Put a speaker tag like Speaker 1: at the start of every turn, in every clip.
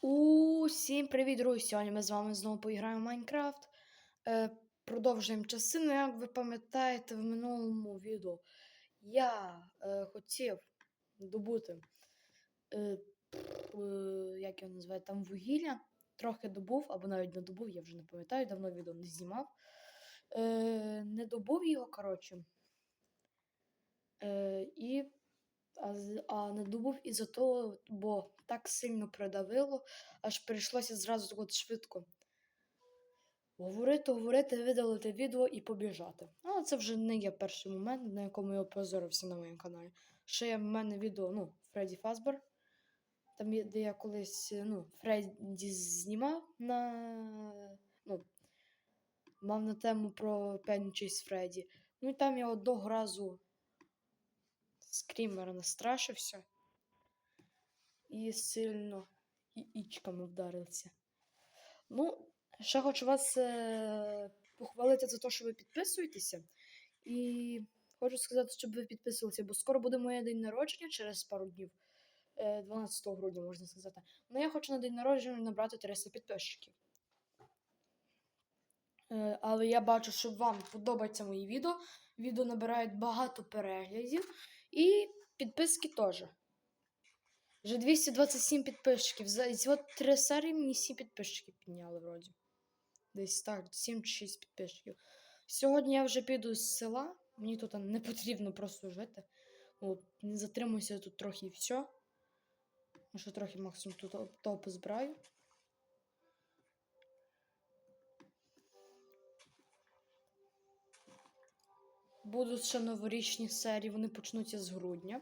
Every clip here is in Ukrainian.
Speaker 1: Усім привіт, друзі! Сьогодні ми з вами знову поіграємо в Майнкрафт. Е, продовжуємо часину. Як ви пам'ятаєте, в минулому відео я е, хотів добути, е, е, як його називають, там вугілля. Трохи добув, або навіть не добув, я вже не пам'ятаю, давно відео не знімав. Е, не добув його, коротше. Е, і а, а не добув із-за того, бо так сильно придавило, аж прийшлося зразу от швидко говорити, говорити, видалити відео і побіжати. Але це вже не є перший момент, на якому я опозорився на моєму каналі. Ще є в мене відео, ну, Фредді Фазбер. Там є, де я колись, ну, Фредді знімав на. Ну, мав на тему про п'ятничий з Фредді. Ну і там я одного разу скрімера настрашився і сильно і ічками вдарився. Ну, ще хочу вас е- похвалити за те, що ви підписуєтеся. І хочу сказати, щоб ви підписувалися, бо скоро буде моє день народження через пару днів. Е, 12 грудня, можна сказати. Ну, я хочу на день народження набрати 300 підписчиків. Е, але я бачу, що вам подобаються мої відео. Відео набирають багато переглядів. І підписки теж. Вже 227 підписчиків. За ці три серії мені 7 підписчиків підняли вроді. Десь так, 7 чи 6 підписчиків. Сьогодні я вже піду з села. Мені тут не потрібно просто жити. От, не затримуюся тут трохи і все. Що трохи максимум тут оп- то Будуть ще новорічні серії, вони почнуться з грудня.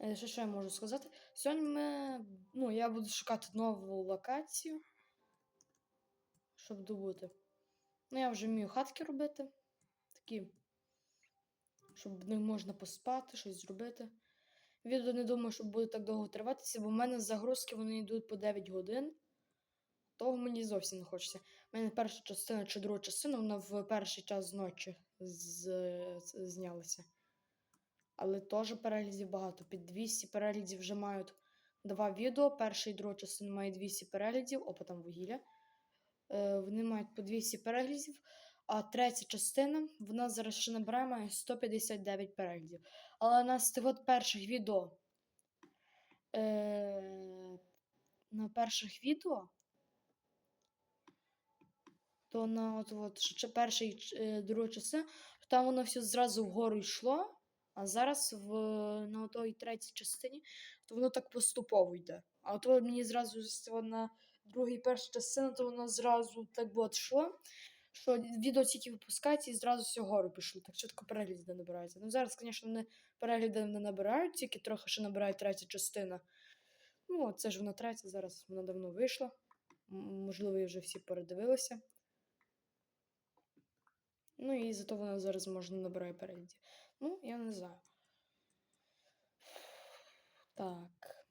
Speaker 1: Е, Що я можу сказати? Сьогодні ми, ну, я буду шукати нову локацію, щоб добути. Ну, я вже вмію хатки робити. Такі, щоб в них можна поспати, щось зробити. Відео не думаю, що буде так довго триватися, бо в мене загрузки вони йдуть по 9 годин. Того мені зовсім не хочеться. У мене перша частина чи друга частина, вона в перший час ночі з... знялася. Але теж переглядів багато. Під 200 переглядів вже мають два відео. Перша і друга частина має 200 переглядів, опа там вугілля. Е, вони мають по 200 переглядів. А третя частина, вона зараз ще набирає має 159 переглядів. Але на з от перших відео. Е, на перших відео. То на от, от ще перший е, друга частина, там воно все зразу вгору йшло. А зараз в, на той третій частині, то воно так поступово йде. А от мені зразу на другій першій частині, то воно зразу так от йшло, що відео тільки випускається і зразу все вгору пішло. Так чітко перегляди набирається. Ну зараз, звісно, не перегляди не набирають, тільки трохи ще набирає третя частина. Ну, це ж вона третя, зараз вона давно вийшла. Можливо, і вже всі передивилися. Ну і зато вона зараз може набирає переглядів. Ну, я не знаю. Так.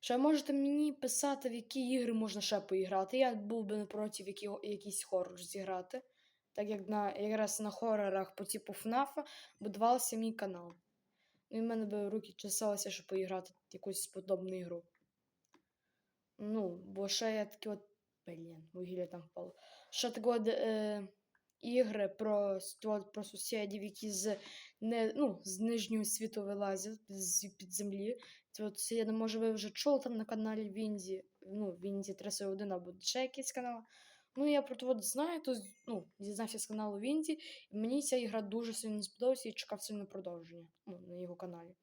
Speaker 1: Ще можете мені писати, в які ігри можна ще поіграти. Я був би не проти які, якийсь хорор зіграти. Так як на, якраз на хорорах по типу ФНАФа будувався мій канал. Ну і в мене би руки чесалися, щоб поіграти в якусь подобну ігру. Ну, бо ще я такі от. Блін, вугілля там впало. Ще такі от е, ігри про, про сусідів, які з, не, ну, з нижнього світу вилазять з під землі. Це от, не може, ви вже чули там на каналі Вінді, ну, Вінді 301 або ще якийсь канал. Ну, я про то знаю, то ну, дізнався з каналу Вінді, і мені ця ігра дуже сильно сподобалася і чекав сильно продовження ну, на його каналі.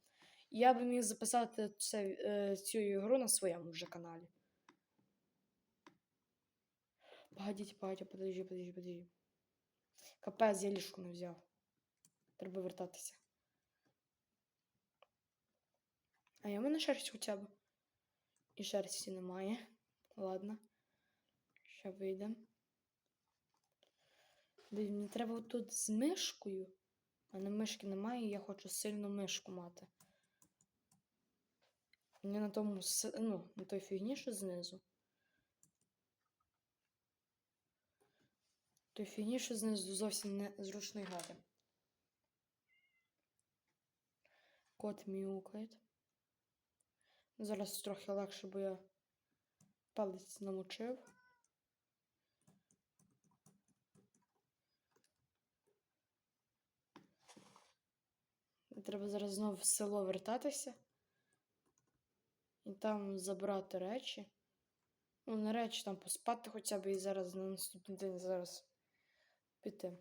Speaker 1: Я би міг записати це, е, цю ігру на своєму вже каналі. Погодіть, погодіть, подожди, подожди, подожди. Капець, я ліжку не взяв. Треба вертатися. А є в мене шерсть хоча б. І шерсті немає. Ладно. Ще вийдемо. Блін, мені треба тут з мишкою. А на мишки немає, і я хочу сильно мишку мати. Не на тому, ну, на той фігні, що знизу. Той фігні, що знизу зовсім не зручно грати. Кот мяукає. Зараз трохи легше, бо я палець намочив. Треба зараз знову в село вертатися. І там забрати речі. Ну, не речі, там поспати хоча б і зараз на наступний день зараз піти.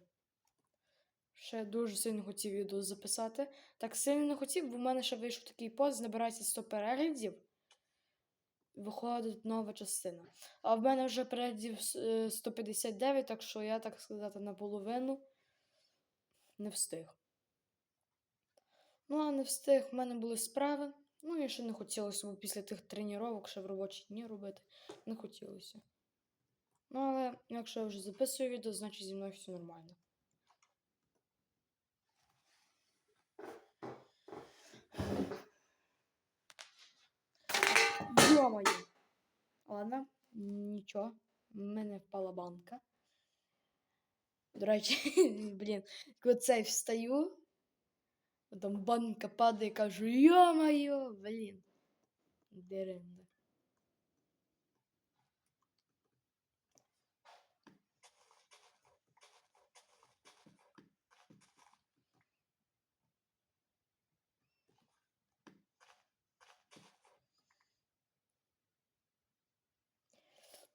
Speaker 1: Ще дуже сильно хотів відео записати. Так сильно не хотів, бо в мене ще вийшов такий пост, набирається 100 переглядів. Виходить нова частина. А в мене вже переглядів е, 159, так що я, так сказати, наполовину не встиг. Ну, а не встиг, в мене були справи. Ну, і ще не хотілося, бо після тих тренувань ще в робочі дні робити. Не хотілося. Ну, але якщо я вже записую відео, значить зі мною все нормально. Йо-моє! Ладно, нічого. В мене впала банка. До речі, блін, коли цей встаю, там банка падає, кажу, йо-моє, блін. Деренда.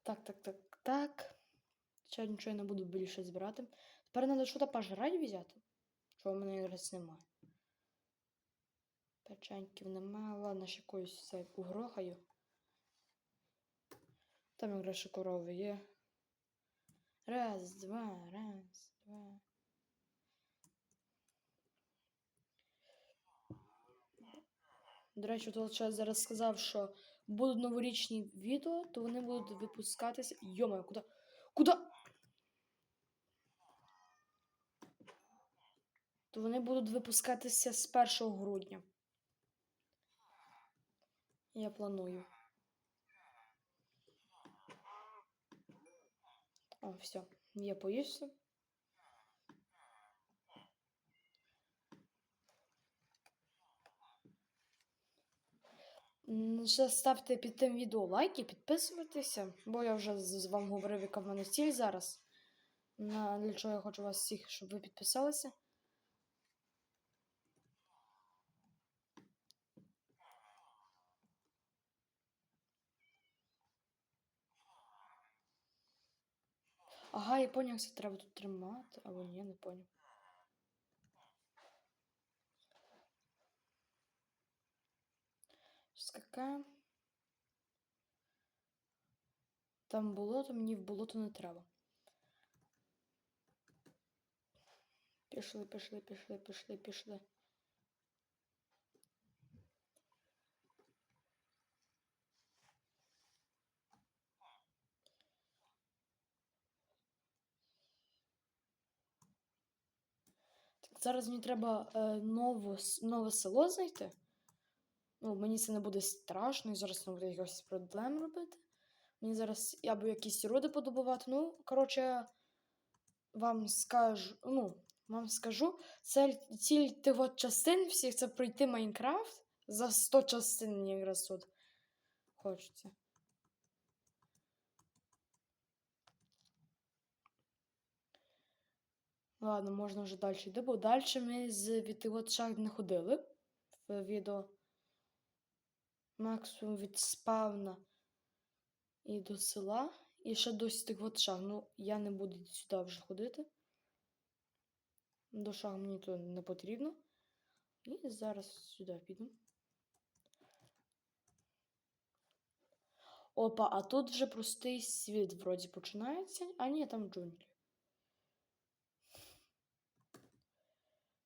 Speaker 1: Так, так, так, так. Ще нічого я не буду більше збирати. Тепер треба щось пожрати взяти. Що в мене якраз немає. Печеньків немає. Ладно, ще якоюсь це угрохаю. Там якраз ще корови є. Раз, два, раз, два. До речі, тут ще зараз сказав, що будуть новорічні відео, то вони будуть випускатися. Йома, куди? Куди? То вони будуть випускатися з 1 грудня. Я планую. О, все, я поївся. Ставте під тим відео лайки, підписуйтеся, бо я вже з вами говорив, яка в мене ціль зараз. На, для чого я хочу вас всіх, щоб ви підписалися. Ага, я поняв, як треба тут тримати, або ні, не поняв. Скака. Там болото, мені в болото не треба. Пішли, пішли, пішли, пішли, пішли. Так, зараз мені треба е, нову, с- нове село знайти. Ну, мені це не буде страшно, і зараз не буде якихось проблем робити. Мені зараз я або якісь роди подобувати. Ну, коротше, вам скажу, ну, вам скажу, цель, ціль тих частин всіх це пройти Майнкрафт за 100 частин мені якраз тут хочеться. Ладно, можна вже далі йти, бо далі ми з від от шахт не ходили в відео. Максимум від спавна і до села. І ще до тих от шаг. Ну, я не буду сюди вже ходити. До шаг мені то не потрібно. І зараз сюди піду. Опа, а тут вже простий світ вроді починається. А ні, там джунглі.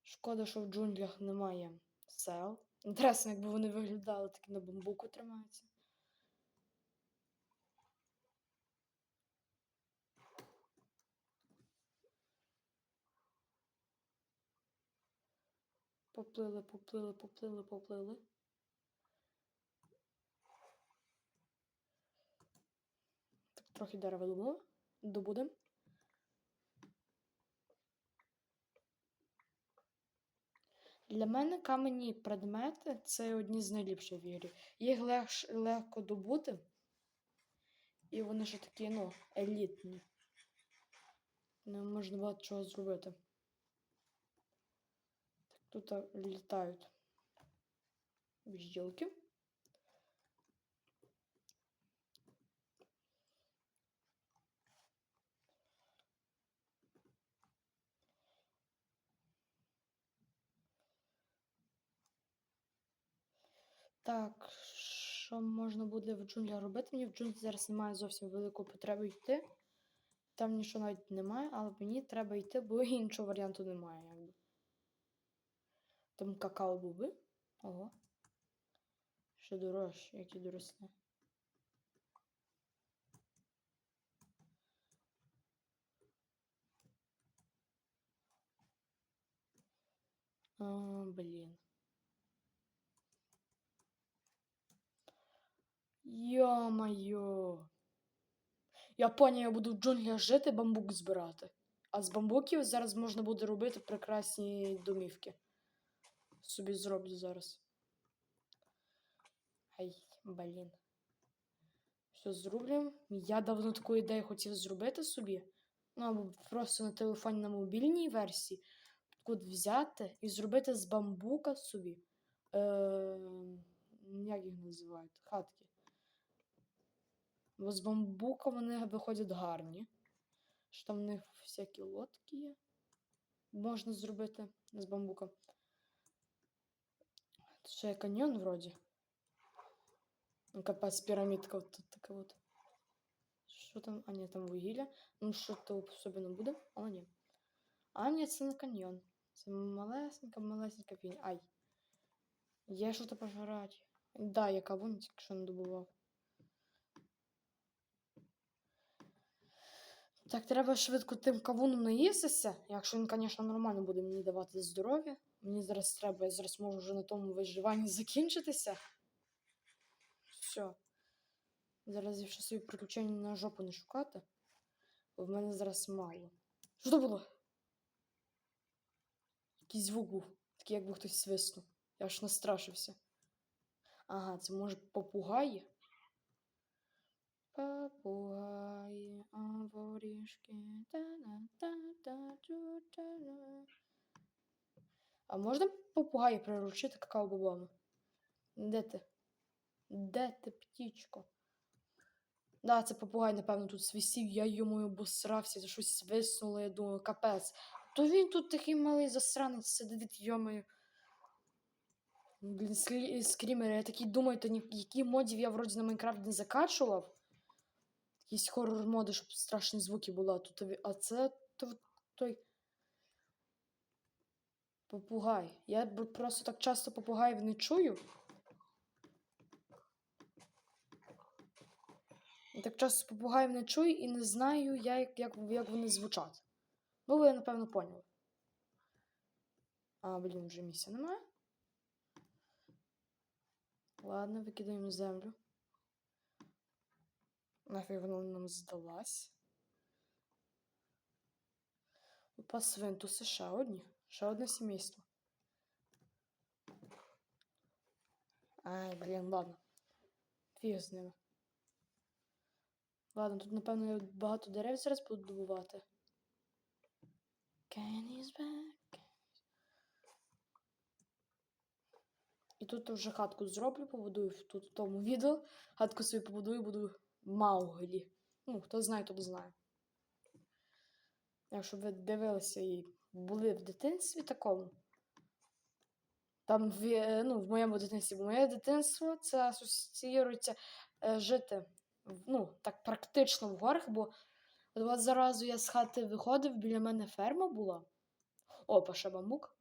Speaker 1: Шкода, що в джунглях немає сел. Інтересно, якби вони виглядали, такі на бамбуку тримаються. Поплили, поплили, поплили, поплили. Так, трохи дерева добули. Для мене камені предмети це одні з найліпших в ігрі. Їх легш, легко добути. І вони ще такі, ну, елітні. Не можна багато чого зробити. Так, тут літають бджілки. Так, що можна буде в джунглях робити? Мені в джунглі зараз немає зовсім великої потреби йти. Там нічого навіть немає, але мені треба йти, бо іншого варіанту немає, якби. Там какао буби. Ого. Ще дорожче, які дорослі. А, блін. Йо-моє. Я поняв, я буду в джунглях жити, бамбук збирати. А з бамбуків зараз можна буде робити прекрасні домівки. Собі зроблю зараз. Ай, блін. Все зроблю. Я давно таку ідею хотів зробити собі. Ну, або просто на телефоні на мобільній версії. Тут взяти і зробити з бамбука собі. Е, як їх називають? Хатки. Бо з бамбука вони виходять гарні. Що там в них всякі лодки є. Можна зробити з бамбука. Тут ще є каньйон вроді. Ну, Капець пірамідка от тут така от. Що там? А, ні, там вугілля. Ну, що то особливо буде, але ні. А, ні, це не каньйон. Це малесенька, малесенька пінь. Ай. Є що то пожрати. Да, я кавун тільки що не добував. Так, треба швидко тим кавуном наїстися. Якщо він, звісно, нормально буде мені давати здоров'я. Мені зараз треба, я зараз можу вже на тому виживанні закінчитися. Все. Зараз я ще собі приключення на жопу не шукати. Бо в мене зараз мало. Що то було? Якийсь звук був. Такий, якби хтось свиснув. Я аж настрашився. Ага, це може попугаї? Попугаї, а та-на-та-та-ту-та-на. А можна попугаї приручити какао-бобами? Де ти? Де ти, птічко? Да, це попугай, напевно, тут свисів, я йому обосрався, за щось свиснуло, я думаю, капець. То він тут такий малий засранець сидить, йомою. Блін, скрімери, я такий думаю, то ні, які модів я вроді на Майнкрафт не закачував. Якісь хоррор моди, щоб страшні звуки були, тут а це то, той. Попугай. Я просто так часто попугаїв не чую. Я так часто попугаїв не чую і не знаю, як, як, як вони звучать. Ну, ви, напевно, поняли. А, блін, вже місця немає. Ладно, викидаємо землю. Нафіг вона нам здалась. Опа, свинтуси ще одні. Ще одне сімейство. Ай, блін, ладно. Фіг з ними. Ладно, тут, напевно, я багато дерев зараз буду добувати. Kenny's back. І тут вже хатку зроблю, побудую тут в тому відео. Хатку собі побудую, буду Мауглі. Ну, хто знає, той знає. Якщо ви дивилися і були в дитинстві такому. Там в, е, ну, в моєму дитинстві, бо моє дитинство це асоціюється е, жити ну, так практично в горах, бо от от я з хати виходив, біля мене ферма була. Опа, ще бамбук.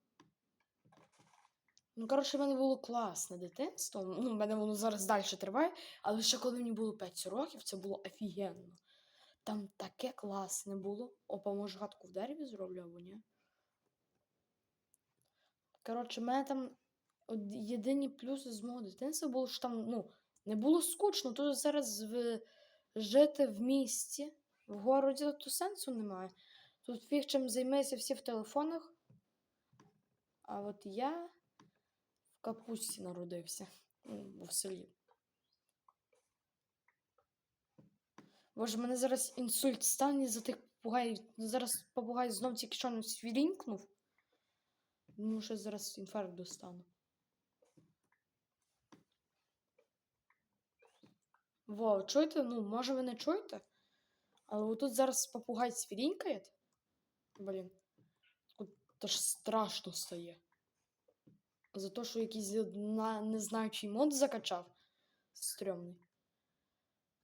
Speaker 1: Ну, коротше, в мене було класне дитинство. Ну, в мене воно зараз далі триває, але ще коли мені було 5 років, це було офігенно. Там таке класне було. Опа, може хатку в дереві зроблю або ні. Коротше, в мене там єдині плюси з мого дитинства було, що там, ну, не було скучно. Тут зараз в... жити в місті, в городі, то сенсу немає. Тут фіг чим займається всі в телефонах. А от я капусті народився ну, в селі. Боже, мене зараз інсульт стане за тих попугаїв. Зараз попугай знов тільки що не свірінькнув. Ну, що зараз інфаркт достану. Во, чуєте? Ну, може ви не чуєте? Але отут зараз попугай свірінькає. Блін. Тут аж страшно стає. За те, що якийсь на незнаючий мод закачав. Стрьомний.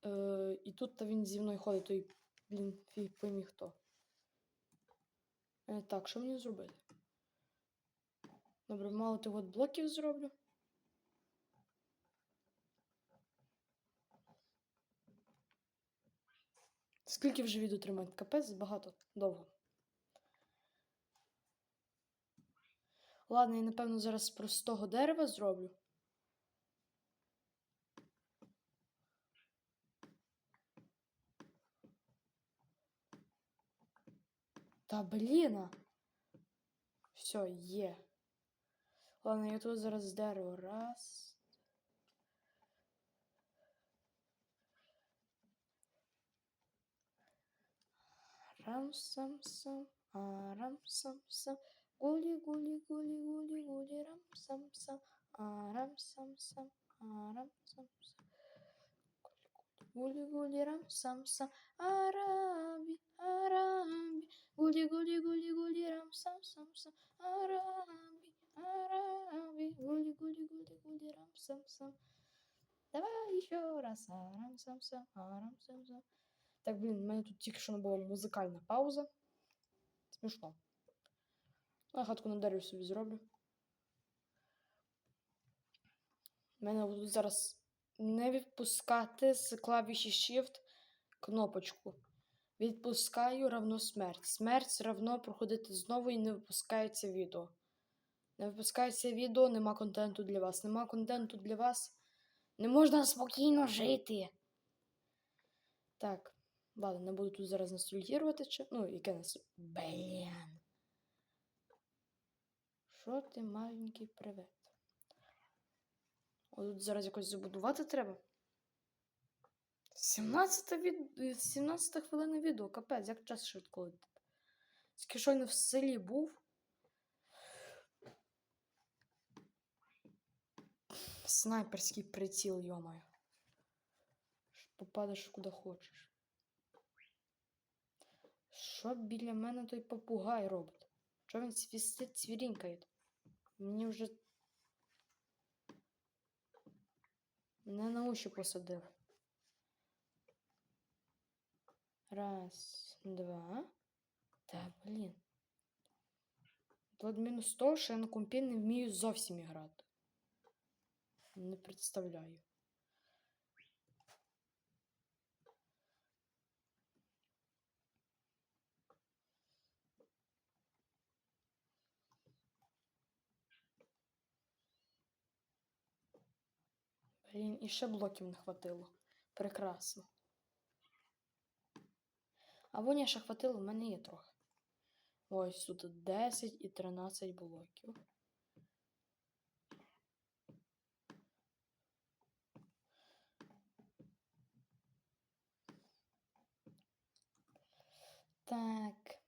Speaker 1: Е, і тут та він зі мною ходить, той, блін, фіг поймі хто. Е, так, що мені зробити? Добре, мало тих от блоків зроблю. Скільки вже відео тримати? Капець багато, довго. Ладно, я напевно зараз з простого дерева зроблю. Та блін. Все, є. Ладно, я тут зараз дерево. Раз. Рам-сам-сам, а-рам-сам-сам. Гули-гули-гули-гули-гули, рам-сам-сам, а-рам-сам-сам, а-рам-сам-сам. Гули-гули, рам-сам-сам, араби, араби. Гули-гули-гули-гули, рам-сам-сам-сам, араби, араби. Гули-гули-гули-гули, рам-сам-сам. Давай еще раз, арам-сам-сам, арам-сам-сам. Так, блін, в мене тут тільки що не була музикальна пауза. Смішно. А хатку на дереві собі зроблю. Мене тут зараз не відпускати з клавіші Shift кнопочку. Відпускаю равно смерть. Смерть равно проходити знову і не випускається відео. Не випускається відео, нема контенту для вас. Нема контенту для вас. Не можна спокійно жити. Так. Ладно, не буду тут зараз ностальгірувати, чи... Ну, яке нас. Блін. Що ти маленький привет? О, тут зараз якось забудувати треба. 17 від... 17 хвилина відео, капець, як час швидко летить. Тільки щойно в селі був. Снайперський приціл, йомаю. Попадеш куди хочеш. Що біля мене той попугай робить? Що він свістить цвірінькає? Мені вже. Мене на уші посадив. Раз, два. Та, блін. Тут мінус то, що я на компі не вмію зовсім грати. Не представляю. Блін, і ще блоків не хватило. Прекрасно. Або ні, ще хватило, в мене є трохи. Ось тут 10 і 13 блоків. Так.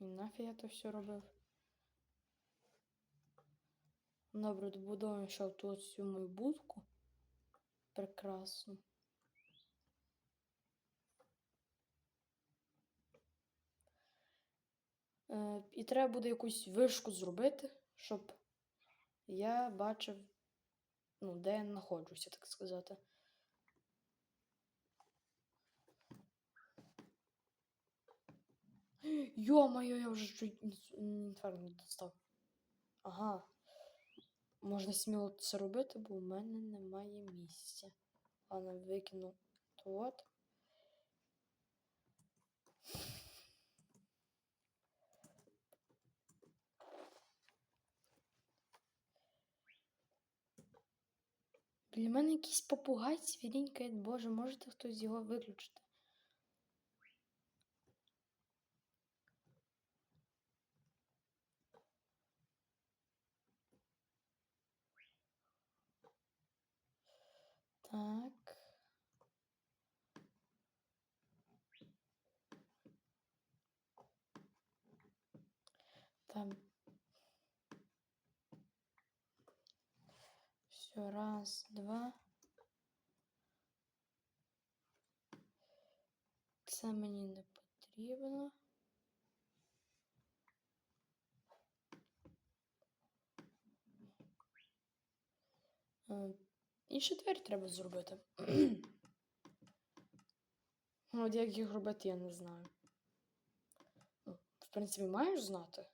Speaker 1: І нафіг я то все робив. Добре, добудуємо ще тут цю мою будку. Прекрасно. Е, і треба буде якусь вишку зробити, щоб я бачив, ну, де я знаходжуся, так сказати. Йо-моє, я вже чуть інферно достав. Ага. Можна сміло це робити, бо в мене немає місця. Ладно, викину тут. Для мене якийсь попугай свірінькає, боже, можете хтось його виключити? Так. Там. Все, раз, два. Це мені не потрібно. Э, Е, Інші двері треба зробити. Ну, От як їх робити, я не знаю. Ну, в принципі, маєш знати.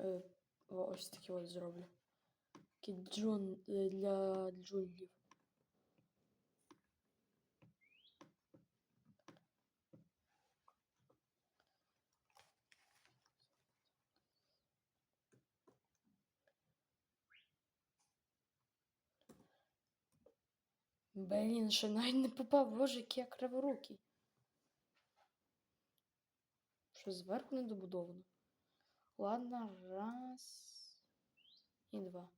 Speaker 1: Е, ось такі от зроблю. Такі джун е, для джунглів. Блін, ще навіть не попав, боже, який я криворукий. Що зверху не добудовано. Ладно, раз і два.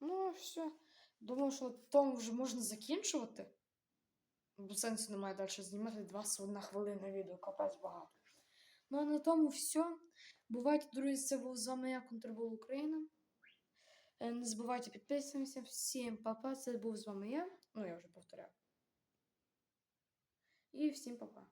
Speaker 1: Ну, все. Думаю, що тому вже можна закінчувати. Бо сенсу немає далі знімати 21 хвилина відео, капець багато. Ну а на тому все. Бувайте, друзі, це був з вами я, Контрбол Україна. Е, Не забувайте підписуватися. Всім па-па, це був з вами я. Ну, я вже повторяю. І всім па-па.